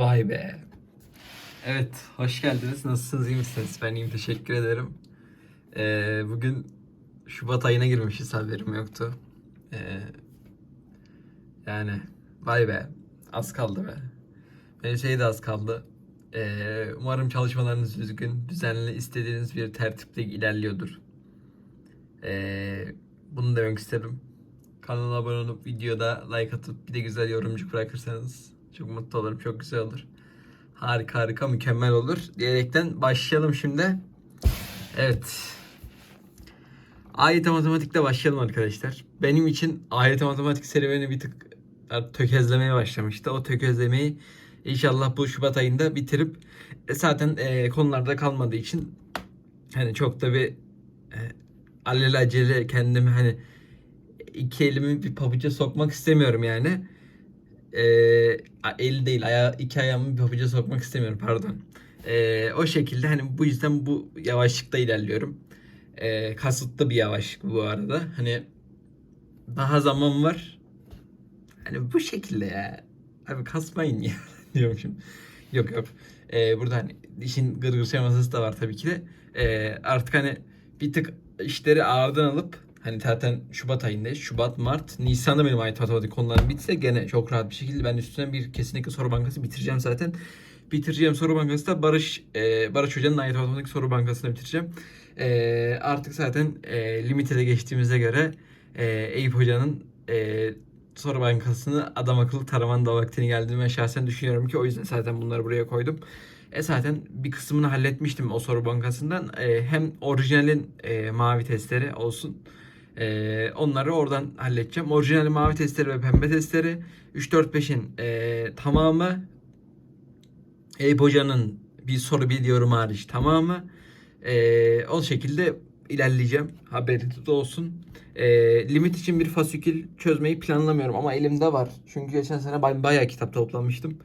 Vay be. Evet, hoş geldiniz. Nasılsınız, iyi misiniz? Ben iyiyim, teşekkür ederim. Ee, bugün Şubat ayına girmişiz, haberim yoktu. Ee, yani, vay be. Az kaldı be. Benim şey de az kaldı. Ee, umarım çalışmalarınız düzgün, düzenli, istediğiniz bir tertiple ilerliyordur. Ee, bunu demek isterim. Kanala abone olup videoda like atıp bir de güzel yorumcuk bırakırsanız çok mutlu olurum. Çok güzel olur. Harika harika mükemmel olur. Diyerekten başlayalım şimdi. Evet. AYT matematikle başlayalım arkadaşlar. Benim için AYT matematik serüveni bir tık tökezlemeye başlamıştı. O tökezlemeyi inşallah bu Şubat ayında bitirip e, zaten e, konularda kalmadığı için hani çok da bir e, alelacele kendimi hani iki elimi bir pabuca sokmak istemiyorum yani. Ee, el değil, aya, iki ayağımı bir pabuca sokmak istemiyorum pardon. Ee, o şekilde hani bu yüzden bu yavaşlıkta ilerliyorum. Ee, kasıtlı bir yavaşlık bu arada. Hani daha zaman var. Hani bu şekilde ya. Abi kasmayın ya diyormuşum. Yok yok. Ee, burada hani işin gırgır şeması da var tabii ki de. Ee, artık hani bir tık işleri ağırdan alıp hani zaten Şubat ayındayız. Şubat, Mart, Nisan'da benim ait matematik konularım bitse gene çok rahat bir şekilde ben üstüne bir kesinlikle soru bankası bitireceğim zaten. Bitireceğim soru bankası da Barış e, Barış Hoca'nın ait matematik soru bankasını bitireceğim. E, artık zaten e, limite de geçtiğimize göre e, Eyüp Hoca'nın e, soru bankasını adam akıllı taramanın da vaktini geldiğini ben şahsen düşünüyorum ki o yüzden zaten bunları buraya koydum. E zaten bir kısmını halletmiştim o soru bankasından. E, hem orijinalin e, mavi testleri olsun. E, onları oradan halledeceğim. Orijinal mavi testleri ve pembe testleri. 3-4-5'in e, tamamı. Eyüp Hoca'nın bir soru biliyorum hariç tamamı. E, o şekilde ilerleyeceğim. Haberiniz olsun. E, limit için bir fasikül çözmeyi planlamıyorum ama elimde var. Çünkü geçen sene bay- bayağı kitap toplamıştım.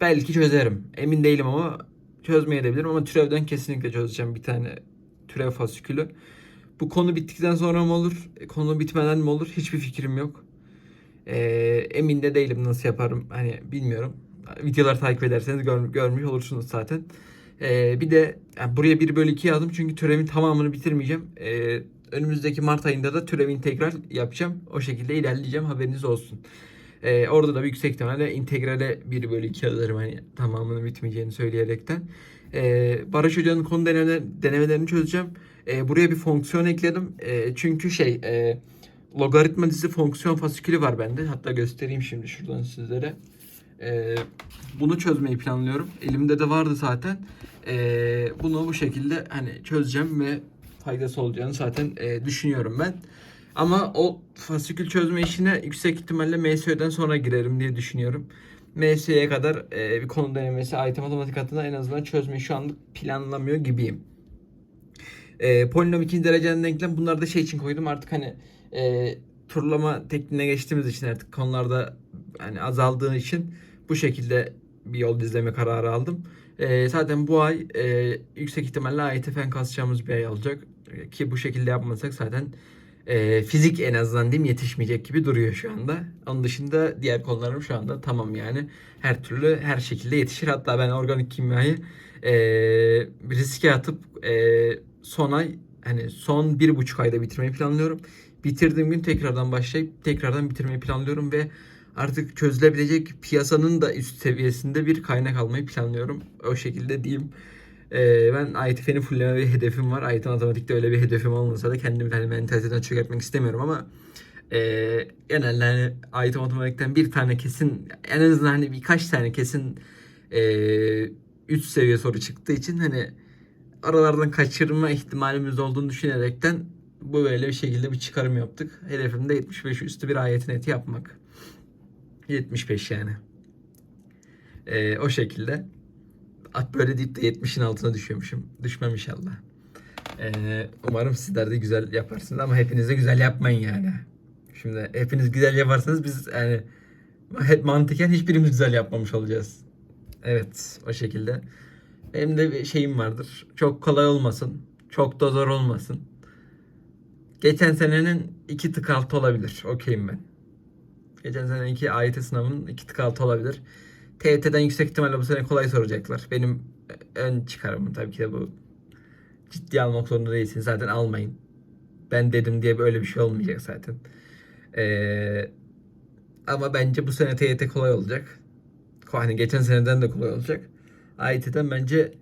Belki çözerim. Emin değilim ama çözmeye de bilirim ama türevden kesinlikle çözeceğim bir tane türev fasikülü. Bu konu bittikten sonra mı olur? e, Konu bitmeden mi olur? Hiçbir fikrim yok. Ee, emin de değilim nasıl yaparım. Hani bilmiyorum. Videoları takip ederseniz gör- görmüş olursunuz zaten. Ee, bir de yani buraya 1 bölü 2 yazdım çünkü türevin tamamını bitirmeyeceğim. Ee, önümüzdeki Mart ayında da türev integral yapacağım. O şekilde ilerleyeceğim. Haberiniz olsun. Ee, orada da yüksek ihtimalle integrale 1 bölü 2 yazarım hani tamamını bitmeyeceğini söyleyerekten. Ee, Barış Hoca'nın konu deneme, denemelerini çözeceğim. Ee, buraya bir fonksiyon ekledim. Ee, çünkü şey e, logaritma dizi fonksiyon fasikülü var bende. Hatta göstereyim şimdi şuradan sizlere. Ee, bunu çözmeyi planlıyorum. Elimde de vardı zaten. Ee, bunu bu şekilde hani çözeceğim ve faydası olacağını zaten e, düşünüyorum ben. Ama o fasikül çözme işine yüksek ihtimalle MSÖ'den sonra girerim diye düşünüyorum. MSÖ'ye kadar e, bir konu denemesi IT matematik adına en azından çözmeyi şu anlık planlamıyor gibiyim. E, polinom ikinci dereceden denklem bunları da şey için koydum artık hani e, turlama tekniğine geçtiğimiz için artık konularda hani azaldığı için bu şekilde bir yol izleme kararı aldım. E, zaten bu ay e, yüksek ihtimalle AYT fen kasacağımız bir ay olacak. E, Ki bu şekilde yapmasak zaten e, fizik en azından diyeyim yetişmeyecek gibi duruyor şu anda. Onun dışında diğer konularım şu anda tamam yani. Her türlü her şekilde yetişir. Hatta ben organik kimyayı e, riske atıp e, son ay hani son bir buçuk ayda bitirmeyi planlıyorum. Bitirdiğim gün tekrardan başlayıp tekrardan bitirmeyi planlıyorum ve artık çözülebilecek piyasanın da üst seviyesinde bir kaynak almayı planlıyorum. O şekilde diyeyim. Ee, ben IT feni fullleme bir hedefim var. IT matematikte öyle bir hedefim olmasa da kendimi hani mentaliteden çökertmek istemiyorum ama e, genelde hani IT matematikten bir tane kesin en azından hani birkaç tane kesin e, üst seviye soru çıktığı için hani aralardan kaçırma ihtimalimiz olduğunu düşünerekten bu böyle bir şekilde bir çıkarım yaptık. Hedefim de 75 üstü bir ayet neti yapmak. 75 yani. Ee, o şekilde. At böyle deyip de 70'in altına düşüyormuşum. Düşmem inşallah. Ee, umarım sizler de güzel yaparsınız ama hepiniz de güzel yapmayın yani. Şimdi hepiniz güzel yaparsanız biz yani hep mantıken hiçbirimiz güzel yapmamış olacağız. Evet o şekilde. Benim de bir şeyim vardır. Çok kolay olmasın. Çok da zor olmasın. Geçen senenin iki tık altı olabilir. Okeyim ben. Geçen seneki AYT sınavının iki tık altı olabilir. TYT'den yüksek ihtimalle bu sene kolay soracaklar. Benim ön çıkarımım tabii ki de bu. Ciddi almak zorunda değilsiniz. Zaten almayın. Ben dedim diye böyle bir şey olmayacak zaten. Ee, ama bence bu sene TYT kolay olacak. Hani geçen seneden de kolay olacak. AYT'den bence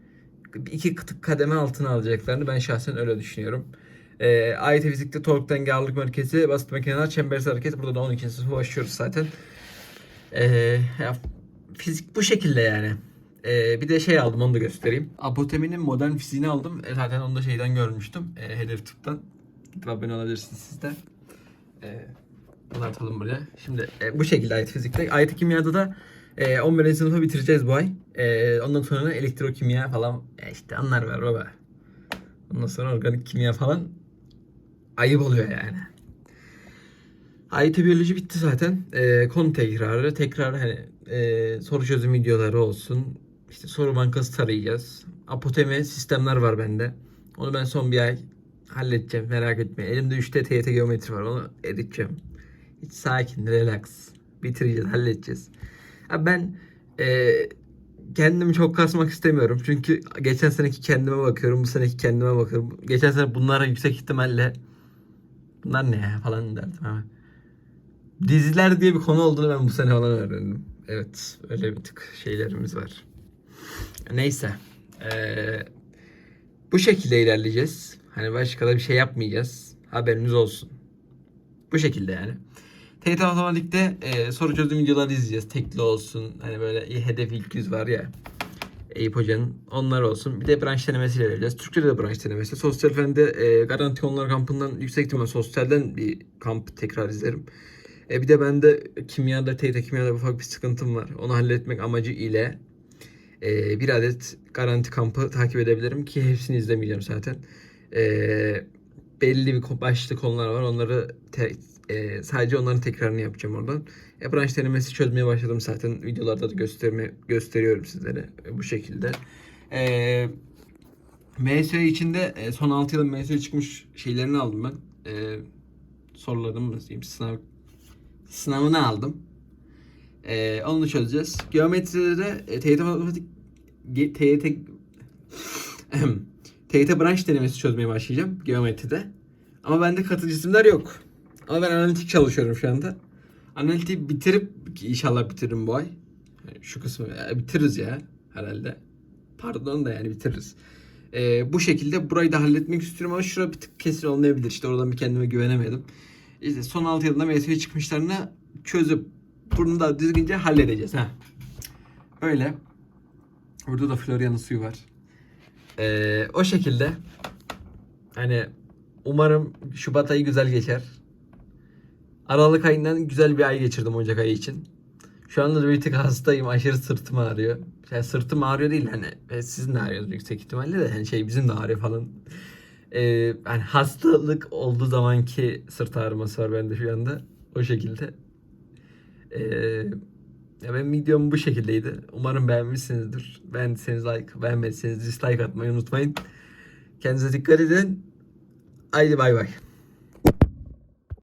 iki kademe altına alacaklarını ben şahsen öyle düşünüyorum. Ee, AYT fizikte tork denge ağırlık merkezi, basit makineler, çembersel hareket. Burada da 12. sınıfa başlıyoruz zaten. Ya, fizik bu şekilde yani. Ee, bir de şey aldım onu da göstereyim. Apotemi'nin modern fiziğini aldım. E, zaten onu da şeyden görmüştüm. E, Hedef tıptan. Gidip abone olabilirsiniz siz de. E, bunu atalım buraya. Şimdi e, bu şekilde ayet fizikte. Ayet kimyada da e, 11. sınıfı bitireceğiz bu ay. E, ondan sonra elektrokimya falan. E, işte onlar var baba. Ondan sonra organik kimya falan. Ayıp oluyor yani. AYT biyoloji bitti zaten. Ee, konu tekrarı, tekrar hani e, soru çözüm videoları olsun. İşte soru bankası tarayacağız. Apotemi sistemler var bende. Onu ben son bir ay halledeceğim. Merak etmeyin. Elimde 3'te TYT geometri var. Onu edeceğim. Hiç sakin, relax. Bitireceğiz, halledeceğiz. Abi ben e, kendimi çok kasmak istemiyorum. Çünkü geçen seneki kendime bakıyorum. Bu seneki kendime bakıyorum. Geçen sene bunlara yüksek ihtimalle bunlar ne ya falan derdim ama. Diziler diye bir konu olduğunu ben bu sene falan öğrendim. Evet öyle bir tık şeylerimiz var. Neyse. Ee, bu şekilde ilerleyeceğiz. Hani başka da bir şey yapmayacağız. Haberiniz olsun. Bu şekilde yani. TYT Otomatik'te e, soru çözüm videoları izleyeceğiz. Tekli olsun. Hani böyle hedef ilk yüz var ya. Eyüp Hoca'nın. Onlar olsun. Bir de branş denemesiyle ilerleyeceğiz. Türkçe'de de branş denemesi. Sosyal fende e, Garanti Onlar kampından yüksek ihtimal sosyalden bir kamp tekrar izlerim. E, bir de bende kimyada, TYT kimyada ufak bir sıkıntım var. Onu halletmek amacı ile e, bir adet garanti kampı takip edebilirim ki hepsini izlemeyeceğim zaten. E, belli bir başlı konular var. Onları te- e, sadece onların tekrarını yapacağım oradan. E, branş denemesi çözmeye başladım zaten. Videolarda da gösterme gösteriyorum sizlere e, bu şekilde. E, MS içinde e, son 6 yılın MS çıkmış şeylerini aldım ben. E, sorularımı sınav sınavını aldım. E, onu çözeceğiz. Geometride de e, TYT matematik TYT TYT branş denemesi çözmeye başlayacağım geometride. Ama bende katı cisimler yok. Ama ben analitik çalışıyorum şu anda. Analitiği bitirip inşallah bitiririm bu ay. Şu kısmı e, bitiririz ya herhalde. Pardon da yani bitiririz. E, bu şekilde burayı da halletmek istiyorum ama şura bir tık kesin olmayabilir. İşte oradan bir kendime güvenemedim. İşte son 6 yılında MSV çıkmışlarını çözüp bunu da düzgünce halledeceğiz. ha. Öyle. Burada da Florya'nın suyu var. Ee, o şekilde hani umarım Şubat ayı güzel geçer. Aralık ayından güzel bir ay geçirdim Ocak ayı için. Şu anda da bir tık hastayım. Aşırı sırtım ağrıyor. Yani sırtım ağrıyor değil hani e, sizin de ağrıyor yüksek ihtimalle de yani şey bizim de ağrıyor falan. Ee, yani hastalık olduğu zamanki sırt ağrıması var bende şu anda. O şekilde. Ee, ya benim videom bu şekildeydi. Umarım beğenmişsinizdir. Beğendiyseniz like, beğenmediyseniz dislike atmayı unutmayın. Kendinize dikkat edin. Haydi bay bay.